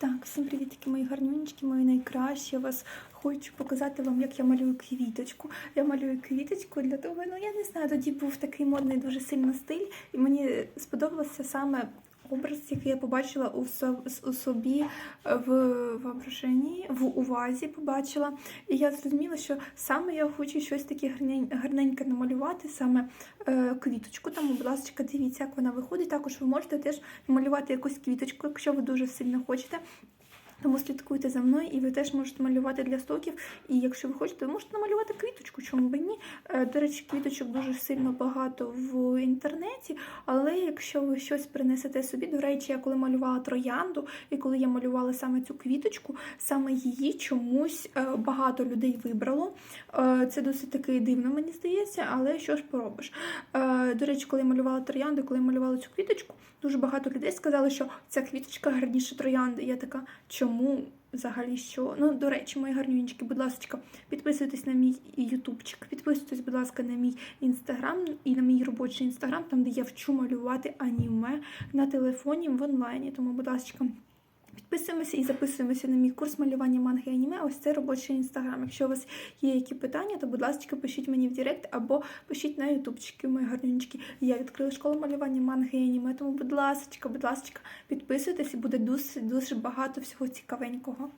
Так, всім привітки, мої гарнюнечки, мої найкращі. Я вас хочу показати вам, як я малюю квіточку. Я малюю квіточку для того, ну я не знаю, тоді був такий модний дуже сильно стиль, і мені сподобалося саме образ, який я побачила у, у собі в воображенні, в увазі побачила. І я зрозуміла, що саме я хочу щось таке гарненьке намалювати, саме е, квіточку. Тому, будь ласка, дивіться, як вона виходить. Також ви можете теж намалювати якусь квіточку, якщо ви дуже сильно хочете. Тому слідкуйте за мною, і ви теж можете малювати для стоків. І якщо ви хочете, ви можете намалювати квіточку, чому б ні. Е, До речі, квіточок дуже сильно багато в інтернеті. Але якщо ви щось принесете собі, до речі, я коли малювала троянду, і коли я малювала саме цю квіточку, саме її чомусь е, багато людей вибрало. Е, Це досить таки дивно, мені здається, але що ж поробиш. До речі, коли я малювала троянду, коли я малювала цю квіточку, дуже багато людей сказали, що ця квіточка гарніше троянди. Я така, чому взагалі що? Ну, до речі, мої гарнюнчики, будь ласка, підписуйтесь на мій ютубчик, підписуйтесь, будь ласка, на мій інстаграм і на мій робочий інстаграм, там, де я вчу малювати аніме на телефоні в онлайні. Тому, будь ласка. Підписуємося і записуємося на мій курс малювання манги і аніме. Ось це робочий інстаграм. Якщо у вас є які питання, то будь ласка, пишіть мені в Директ або пишіть на ютубчики, мої гарненькі. Я відкрила школу малювання манги і аніме. Тому, будь ласка, будь ласка, підписуйтесь і буде дуже дуже багато всього цікавенького.